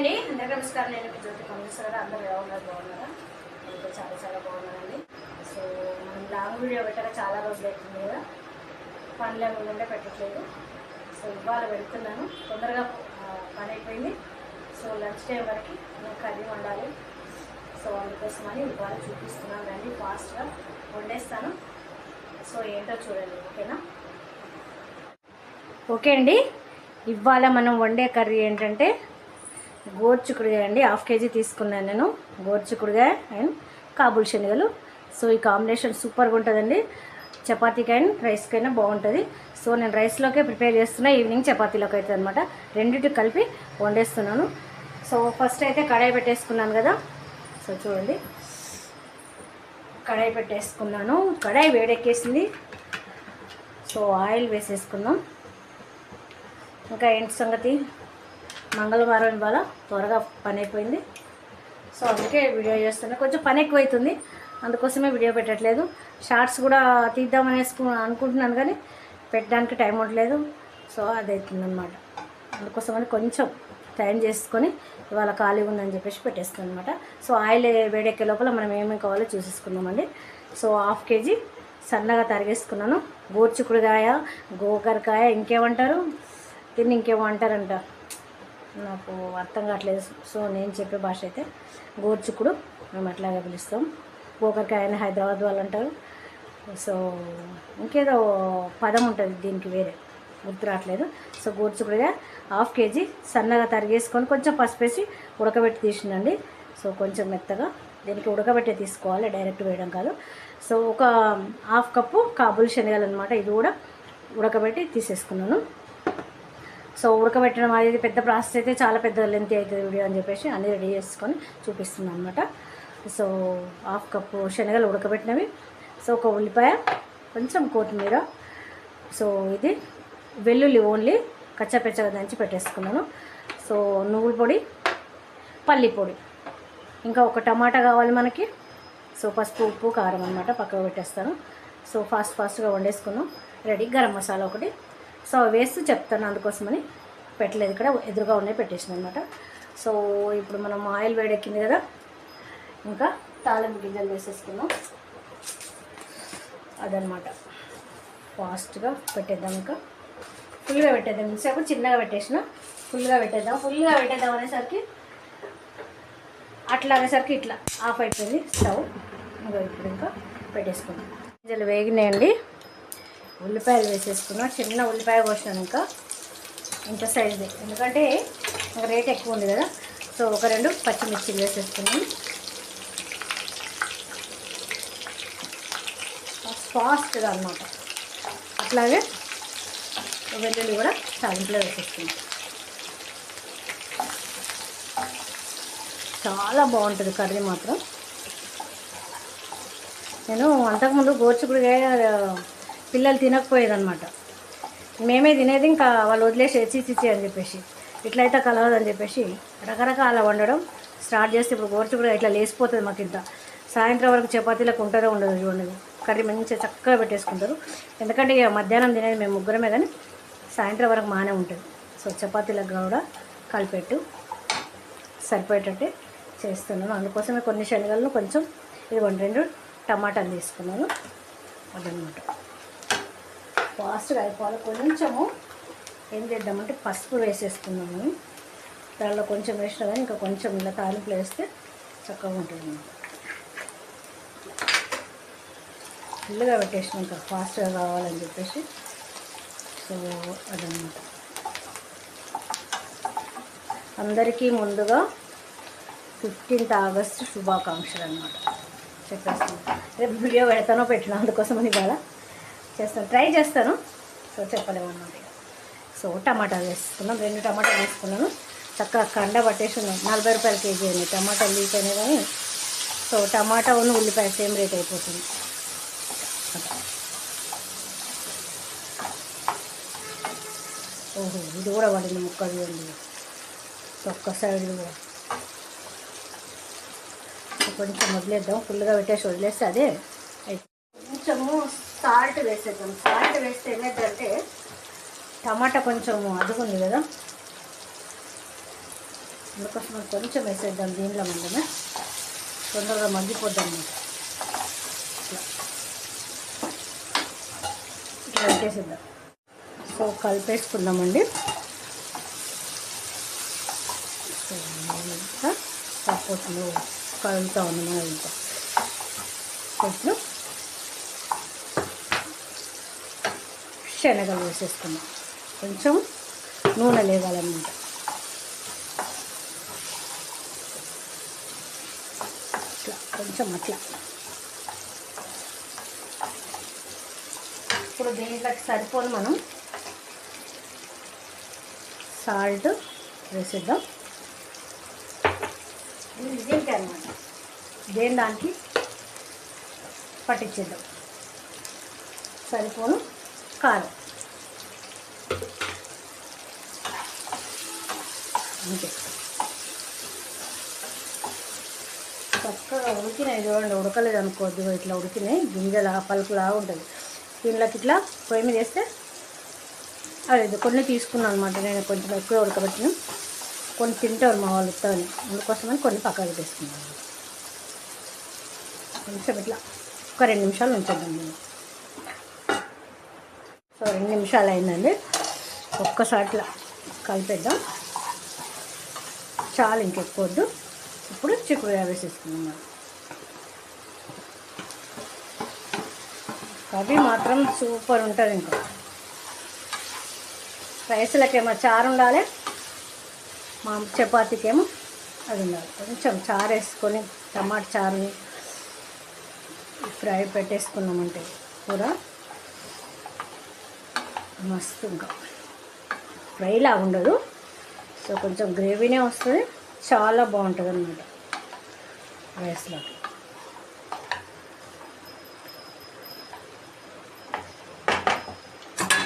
అండి. అందరికీ నమస్కారం. నేను మీ జ్యోతి పంపిస్తారా అందరూ ఎలా బాగున్నారా? ఇంకా చాలా చాలా బాగున్నానండి సో మనం లాంగ్ వీడియో పెట్టక చాలా రోజులు అవుతుంది కదా. పనులు ఏమైనా పెట్టట్లేదు. సో ఇవాళ పెడుతున్నాను తొందరగా పని అయిపోయింది. సో లంచ్ టైం వరకు నేను కర్రీ వండాలి. సో అందుకోసమని ఇవాళ చూపిస్తున్నాను రండి ఫాస్ట్గా. వండేస్తాను. సో ఏంటో చూడండి ఓకేనా? ఓకే అండి. ఇవాళ మనం వండే కర్రీ ఏంటంటే గోర్చుకుడుగా అండి హాఫ్ కేజీ తీసుకున్నాను నేను గోర్చుకుడుగా అండ్ కాబుల్ శనగలు. సో ఈ కాంబినేషన్ సూపర్గా ఉంటుందండి. చపాతీకి అండ్ రైస్కైనా బాగుంటుంది. సో నేను రైస్లోకే ప్రిపేర్ చేస్తున్నా ఈవినింగ్ చపాతీలోకి అవుతుంది అనమాట రెండింటికి కలిపి వండేస్తున్నాను. సో ఫస్ట్ అయితే కడాయి పెట్టేసుకున్నాను కదా. సో చూడండి. కడాయి పెట్టేసుకున్నాను. కడాయి వేడెక్కేసింది. సో ఆయిల్ వేసేసుకుందాం. ఇంకా ఏంటి సంగతి? మంగళవారం ఇవాళ త్వరగా పని అయిపోయింది సో అందుకే వీడియో చేస్తున్నా. కొంచెం పని ఎక్కువ అవుతుంది అందుకోసమే వీడియో పెట్టట్లేదు. షార్ట్స్ కూడా తీద్దామనేసుకు అనుకుంటున్నాను కానీ పెట్టడానికి టైం ఉండలేదు సో అది అవుతుంది అనమాట అందుకోసమని కొంచెం టైం చేసుకొని ఇవాళ ఖాళీగా ఉందని చెప్పేసి పెట్టేస్తాను అనమాట సో ఆయిల్ వేడెక్కే లోపల మనం ఏమేమి కావాలో చూసేసుకుందామండి. సో హాఫ్ కేజీ సన్నగా తరిగేసుకున్నాను. గోర్చుకుడుకాయ గోకరకాయ ఇంకేమంటారు? దీన్ని ఇంకేమో అంటారంట. నాకు అర్థం కావట్లేదు. సో నేను చెప్పే భాష అయితే గోర్చుకుడు. మేము అట్లాగే పిలుస్తాం. గోకరకాయ అని హైదరాబాద్ వాళ్ళు అంటారు. సో ఇంకేదో పదం ఉంటుంది దీనికి వేరే. గుర్తు రావట్లేదు. సో గోర్చుకుడుగా హాఫ్ కేజీ సన్నగా తరిగేసుకొని కొంచెం పసుపు వేసి ఉడకబెట్టి తీసినండి సో కొంచెం మెత్తగా. దీనికి ఉడకబెట్టే తీసుకోవాలి. డైరెక్ట్ వేయడం కాదు. సో ఒక హాఫ్ కప్పు కాబుల్ శనగలు అనమాట ఇది కూడా ఉడకబెట్టి తీసేసుకున్నాను. సో ఉడకబెట్టడం అనేది పెద్ద ప్రాసెస్ అయితే చాలా పెద్ద లెంత్ అవుతుంది వీడియో అని చెప్పేసి అన్నీ రెడీ చేసుకొని చూపిస్తున్నాను అనమాట సో హాఫ్ కప్పు శనగలు ఉడకబెట్టినవి. సో ఒక ఉల్లిపాయ కొంచెం కొత్తిమీర. సో ఇది వెల్లుల్లి ఓన్లీ కచ్చాపెచ్చగా దంచి పెట్టేసుకున్నాను. సో నువ్వుల పొడి పల్లి పొడి. ఇంకా ఒక టమాటా కావాలి మనకి. సో పసుపు ఉప్పు కారం అనమాట పక్కకు పెట్టేస్తాను. సో ఫాస్ట్ ఫాస్ట్గా వండేసుకున్నాం. రెడీ. గరం మసాలా ఒకటి. సో వేస్తూ చెప్తాను అందుకోసమని పెట్టలేదు. ఇక్కడ ఎదురుగా ఉన్నాయి పెట్టేసింది అనమాట సో ఇప్పుడు మనం ఆయిల్ వేడెక్కింది కదా. ఇంకా తాళింపు గింజలు వేసేసుకున్నాం అదనమాట ఫాస్ట్గా పెట్టేద్దాం ఇంకా. ఫుల్గా పెట్టేద్దాం. ఇంతసేపు చిన్నగా పెట్టేసిన. ఫుల్గా పెట్టేద్దాం. ఫుల్గా పెట్టేద్దాం అనేసరికి అట్లా అనేసరికి ఇట్లా ఆఫ్ అయిపోయింది స్టవ్. ఇంకా ఇప్పుడు ఇంకా పెట్టేసుకుందాం. గింజలు వేగినాయండి. ఉల్లిపాయలు వేసేసుకున్నా. చిన్న ఉల్లిపాయ కోసినాను ఇంకా. ఇంత సైజుది ఎందుకంటే రేట్ ఎక్కువ ఉంది కదా. సో ఒక రెండు పచ్చిమిర్చి వేసేసుకున్నాను ఫాస్ట్గా అనమాట అట్లాగే వెల్లుల్లి కూడా తాలింపులో వేసేసుకున్నాం. చాలా బాగుంటుంది కర్రీ మాత్రం. నేను అంతకుముందు గోర్చుకుడుగా పిల్లలు తినకపోయేదన్నమాట. మేమే తినేది ఇంకా వాళ్ళు వదిలేసి చిచ్చి అని చెప్పేసి ఇట్లయితే కలవదని చెప్పేసి రకరకాల వండడం స్టార్ట్ చేస్తే ఇప్పుడు గోర్చుకుడు ఇట్లా లేసిపోతుంది మాకు ఇంత. సాయంత్రం వరకు చపాతీలకు ఉంటుందో ఉండదు చూడండి. కర్రీ మంచిగా చక్కగా పెట్టేసుకుంటారు. ఎందుకంటే ఇక మధ్యాహ్నం తినేది మేము ముగ్గురమే కానీ సాయంత్రం వరకు మానే ఉంటుంది. సో చపాతీలకు కూడా కలిపెట్టు సరిపోయేటట్టే చేస్తున్నాను. అందుకోసమే కొన్ని శనగలను కొంచెం ఇదిగోండి రెండు టమాటాలు తీసుకున్నాను. అదనమాట ఫాస్ట్గా అయిపోవాలి. కొంచెము ఏం చేద్దామంటే పసుపు వేసేసుకున్నాము దానిలో కొంచెం వేసినా కానీ ఇంకా కొంచెం ఇలా తాలింపులు వేస్తే చక్కగా ఉంటుంది. ఫుల్గా పెట్టేసిన ఇంకా ఫాస్ట్గా కావాలని చెప్పేసి సో అదనమాట అందరికీ ముందుగా ఫిఫ్టీన్త్ ఆగస్ట్ శుభాకాంక్షలు అనమాట చెప్పేస్తాను రేపు వీడియో పెడతానో పెట్టినా అందుకోసమని ఇవాళ చేస్తాను. ట్రై చేస్తాను. సో చెప్పలేమన్నమాట సో టమాటాలు వేసుకున్నాం. రెండు టమాటాలు వేసుకున్నాను. చక్కగా కండ పట్టేసి నలభై రూపాయల కేజీ అండి టమాటాలు లీక్ కానీ సో టమాటా ఉన్న ఉల్లిపాయ సేమ్ రేట్ అయిపోతుంది. ఓహో ఇది కూడా పడింది ముక్కలు చూడండి ఒక్క సైడ్ కూడా. కొంచెం వదిలేద్దాం. ఫుల్గా పెట్టేసి వదిలేస్తే అదే కొంచెము సాల్ట్ వేసేద్దాం. సాల్ట్ వేస్తే ఏమైందంటే టమాటా కొంచెం అదుగుంది కదా. అందుకోసం కొంచెం వేసేద్దాం దీనిలో మందమే తొందరగా మగ్గిపోద్దాం కలిపేసేద్దాం ఇట్లా పెట్టేసేద్దాం సో కలిపేసుకుందామండి. సో ఇంకా సపోర్ట్లో ఉంది మనం ఇంకా ఇప్పుడు శనగలు వేసేసుకున్నాం కొంచెం నూనె లేగాలన్నమాట అట్లా కొంచెం అట్లా. ఇప్పుడు దీంట్లోకి సరిపోను మనం. సాల్ట్ వేసేద్దాం. దీనికి అనమాట దేని దానికి? పట్టించేద్దాం సరిపోను. కారం అంతే చక్కగా ఉడికినాయి చూడండి ఉడకలేదు అనుకోవద్దు ఇట్లా ఉడికినాయి గింజల పలుకులాగా ఉంటుంది దీనిలోకి ఇట్లా పొయ్యి మీద వేస్తే అది కొన్ని తీసుకున్నాను అనమాట నేను కొంచెం ఎక్కువ ఉడకబెట్టిన. కొన్ని తింటారు మా వాళ్ళు ఉత్తని అందుకోసమని కొన్ని పక్కకు తీసుకున్నాను కొంచెం ఇట్లా ఒక రెండు నిమిషాలు ఉంచండి. నేను సో రెండు నిమిషాలు అయిందండి ఒక్కసారి కలిపేద్దాం. చాలా ఇంకెక్కువద్దు. ఇప్పుడు చిక్కుడుగా వేసేసుకున్నాం మనం. కర్రీ మాత్రం సూపర్ ఉంటుంది ఇంకా. రైస్లకేమో చారు ఉండాలి. మా చపాతీకేమో అది ఉండాలి. కొంచెం చారు వేసుకొని టమాటా చారుని ఫ్రై పెట్టేసుకున్నామంటే కూర. మస్తు ఇంకా ఫ్రైలా ఉండదు. సో కొంచెం గ్రేవీనే వస్తుంది. చాలా బాగుంటుంది అనమాట రైస్లో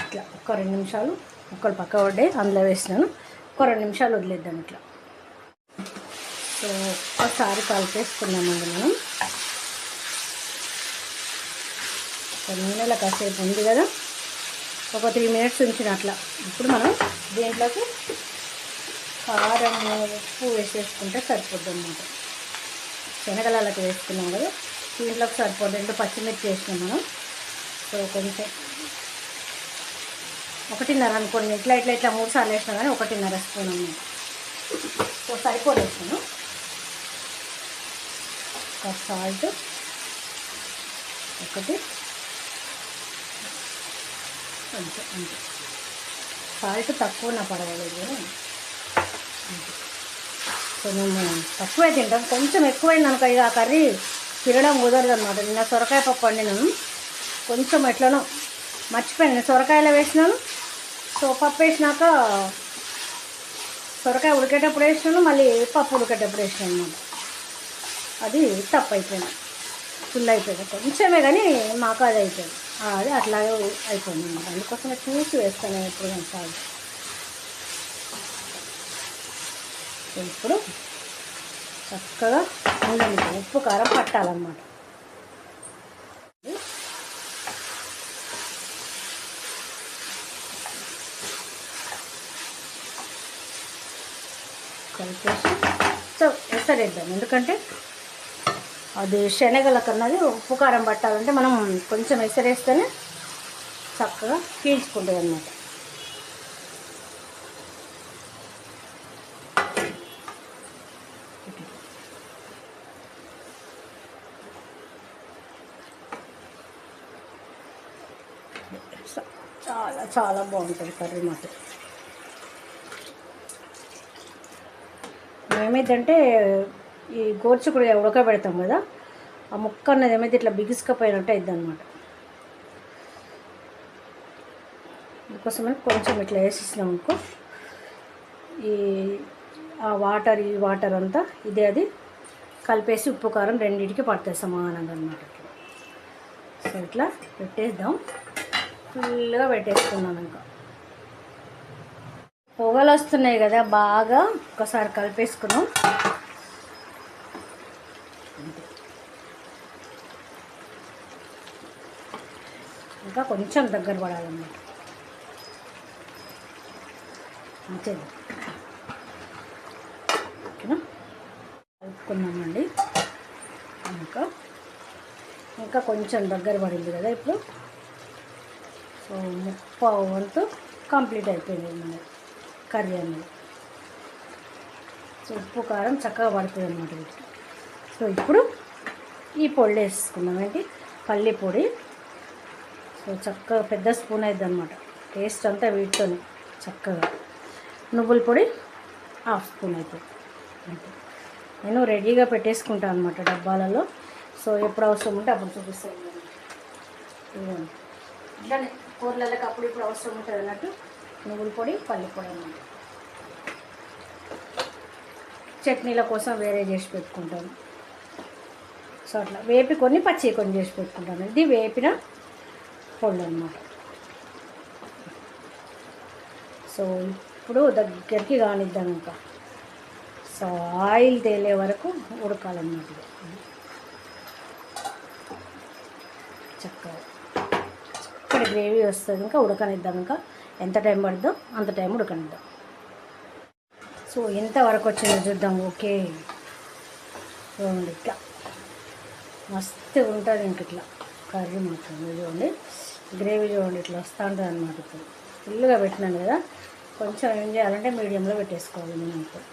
ఇట్లా ఒక రెండు నిమిషాలు ముక్కలు పక్క పడ్డాయి. అందులో వేసినాను. ఒక రెండు నిమిషాలు వదిలేద్దాం ఇట్లా. సో ఒక్కసారి కలిపేసుకున్నామండి మనం. ఒక నూనెలో కాసేపు ఉంది కదా. ఒక త్రీ మినిట్స్ ఉంచిన అట్లా. ఇప్పుడు మనం దీంట్లోకి కారం ఉప్పు వేసేసుకుంటే సరిపోద్ది అన్నమాట. శనగలకి వేసుకున్నాం కదా దీంట్లోకి సరిపోద్ది. రెండు పచ్చిమిర్చి వేసినాం మనం. సో కొంచెం ఒకటిన్నర అనుకోండి. ఇట్లా ఇట్లా ఇట్లా మూడు సార్లు వేసినా కానీ ఒకటిన్నర స్పూన్ అనమాట సో సరిపోలేసాను ఒక సాల్ట్ ఒకటి అంతే అంతే. సాల్ట్ తక్కువ నా పడవలేదు కానీ తక్కువే తింటాం. కొంచెం ఎక్కువైంది అనుకో ఇక ఆ కర్రీ తినడం కుదరదు అనమాట నిన్న సొరకాయ పప్పు వండినాను కొంచెం ఎట్లనో మర్చిపోయాను. నేను సొరకాయలో వేసినాను. సో పప్పు వేసినాక సొరకాయ ఉడికేటప్పుడు వేసినాను. మళ్ళీ పప్పు ఉడికేటప్పుడు వేసినాను అనమాట అది తప్పు అయిపోయింది. ఫుల్ అయిపోయింది. కొంచెమే కానీ మాకు అది అయిపోయింది. అది అట్లాగే అయిపోయింది అనమాట. అందుకోసం చూసి వేస్తాను నేను ఎప్పుడు కానీ సాగు ఇప్పుడు చక్కగా ఉండండి ఉప్పు కారం పట్టాలన్నమాట. కలిపేసి సో ఎసరేద్దాం. ఎందుకంటే అది శనగల కన్నది ఉప్పు కారం పట్టాలంటే మనం కొంచెం ఎసరేస్తేనే చక్కగా పీల్చుకుంటుంది అన్నమాట. చాలా చాలా బాగుంటుంది కర్రీ మాత్రం. అంటే ఈ గోర్చుకుడు ఉడకబెడతాం కదా ఆ ముక్క అన్నది ఏమైతే ఇట్లా బిగుసుకపోయినట్టు అయింది అనమాట అందుకోసమని కొంచెం ఇట్లా వేసేసినాం అనుకో ఈ ఆ వాటర్ ఈ వాటర్ అంతా ఇదే అది కలిపేసి ఉప్పు కారం రెండింటికి పడుతుంది సమానంగా అనమాట సో ఇట్లా పెట్టేద్దాం. ఫుల్గా పెట్టేసుకున్నాను ఇంకా. పొగలు వస్తున్నాయి కదా బాగా ఒకసారి కలిపేసుకున్నాం. ఇంకా కొంచెం దగ్గర పడాలన్నమాట అంతే కలుపుకున్నామండి ఇంకా ఇంకా కొంచెం దగ్గర పడింది కదా ఇప్పుడు. సో ముప్పావు వంతు కంప్లీట్ అయిపోయింది మన కర్రీ అనేది. సో ఉప్పు కారం చక్కగా పడుతుంది అనమాట సో ఇప్పుడు ఈ పొడి వేసుకుందాం ఏంటి పల్లి పొడి. సో చక్కగా పెద్ద స్పూన్ అవుతుంది అనమాట టేస్ట్ అంతా వీటితోనే చక్కగా. నువ్వుల పొడి హాఫ్ స్పూన్ అవుతుంది అంతే. నేను రెడీగా పెట్టేసుకుంటాను అనమాట డబ్బాలలో. సో ఎప్పుడు అవసరం ఉంటే అప్పుడు చూపిస్తాను. ఇదిగోండి. ఇట్లానే కూరలకి అప్పుడు ఇప్పుడు అవసరం ఉంటుంది అన్నట్టు నువ్వుల పొడి పల్లి పొడి చట్నీల కోసం వేరే చేసి పెట్టుకుంటాను. సో అట్లా వేపి కొన్ని పచ్చి కొన్ని చేసి పెట్టుకుంటాను. ఇది వేపిన పళ్ళు అనమాట సో ఇప్పుడు దగ్గరికి కానిద్దాం ఇంకా. సో ఆయిల్ తేలే వరకు ఉడకాలన్నమాట చక్కగా. చక్కటి గ్రేవీ వస్తుంది ఇంకా ఉడకనిద్దాం ఇంకా. ఎంత టైం పడుతుందో అంత టైం ఉడకనిద్దాం. సో ఎంత వరకు వచ్చిందో చూద్దాం. ఓకే. చూడండి ఇట్లా. మస్తు ఉంటుంది ఇంక ఇట్లా. కర్రీ మాత్రం. చూడండి గ్రేవీ చూడండి ఇట్లా వస్తూ ఉంటుంది అనమాట ఇప్పుడు. ఫుల్గా పెట్టినాను కదా కొంచెం ఏం చేయాలంటే మీడియంలో పెట్టేసుకోవాలి నేను ఇప్పుడు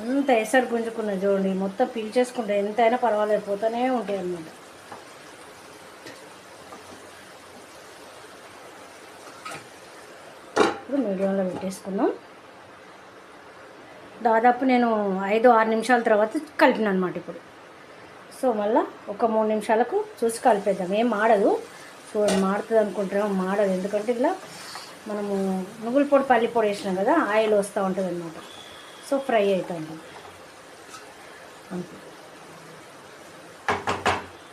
అంత ఎసరు గుంజుకున్న చూడండి మొత్తం పీల్చేసుకుంటే ఎంతైనా పర్వాలేదు పోతూనే ఉంటాయి అన్నమాట. ఇప్పుడు మీడియంలో పెట్టేసుకున్నాం దాదాపు నేను ఐదు ఆరు నిమిషాల తర్వాత కలిపిన అనమాట ఇప్పుడు. సో మళ్ళీ ఒక మూడు నిమిషాలకు చూసి కలిపేద్దాం. ఏం మాడదు. చూడండి మాడుతుంది అనుకుంటున్నాం మాడదు. ఎందుకంటే ఇలా మనము నువ్వుల పొడి పల్లి పొడి వేసినాం కదా ఆయిల్ వస్తూ ఉంటుంది అనమాట సో ఫ్రై అవుతూ ఉంటుంది. అంతే.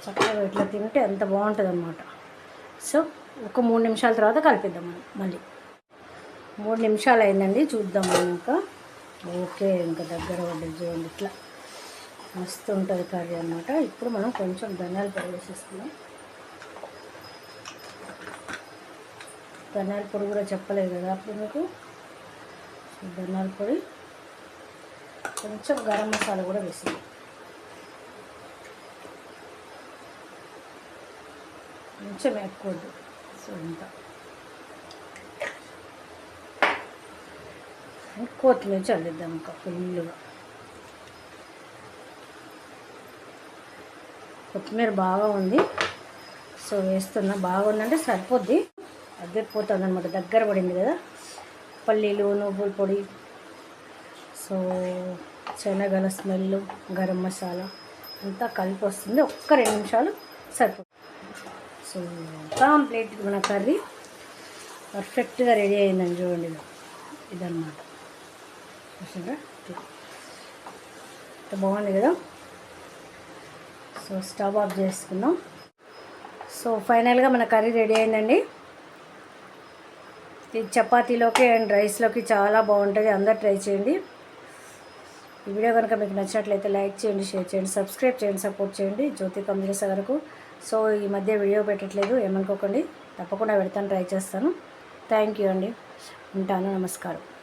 చక్కగా ఇట్లా తింటే ఎంత బాగుంటుంది అనమాట సో ఒక మూడు నిమిషాల తర్వాత కలిపిద్దాం మనం మళ్ళీ. మూడు నిమిషాలు అయిందండి చూద్దాం మనం ఇంకా. ఓకే ఇంకా దగ్గర పడ్డది చూడండి ఇట్లా మస్తు ఉంటుంది కర్రీ అనమాట ఇప్పుడు మనం కొంచెం ధనియాలు పొడి వేసేస్తున్నాం ధనియాల పొడి కూడా చెప్పలేదు కదా అప్పుడు మీకు? ధనియాల పొడి. కొంచెం గరం మసాలా కూడా వేసింది కొంచెం ఎక్కువ సో ఇంత కొత్తిమీర చల్లిద్దాం ఇంకా ఫుల్గా కొత్తిమీర బాగా ఉంది. సో వేస్తున్నా బాగుందంటే సరిపోద్ది. అద్దెపోతుంది అనమాట దగ్గర పడింది కదా. పల్లీలు నువ్వుల పొడి. సో శనగల స్మెల్ గరం మసాలా అంతా కలిపి వస్తుంది. ఒక్క రెండు నిమిషాలు సరిపోతుంది. సో కంప్లీట్ మన కర్రీ. పర్ఫెక్ట్గా రెడీ అయిందని చూడండి. ఇది. ఇదన్నమాట. చూసారా బాగుంది కదా? సో స్టవ్ ఆఫ్ చేసుకుందాం. సో ఫైనల్గా మన కర్రీ రెడీ అయిందండి. ఇది చపాతీలోకి అండ్ రైస్లోకి చాలా బాగుంటుంది. అందరు ట్రై చేయండి. ఈ వీడియో కనుక మీకు నచ్చినట్లయితే లైక్ చేయండి షేర్ చేయండి సబ్స్క్రైబ్ చేయండి సపోర్ట్ చేయండి. జ్యోతి కమ్యూనిస్ వరకు సో ఈ మధ్య వీడియో పెట్టట్లేదు ఏమనుకోకండి. తప్పకుండా పెడతాను ట్రై చేస్తాను. థ్యాంక్ యూ అండి. ఉంటాను నమస్కారం.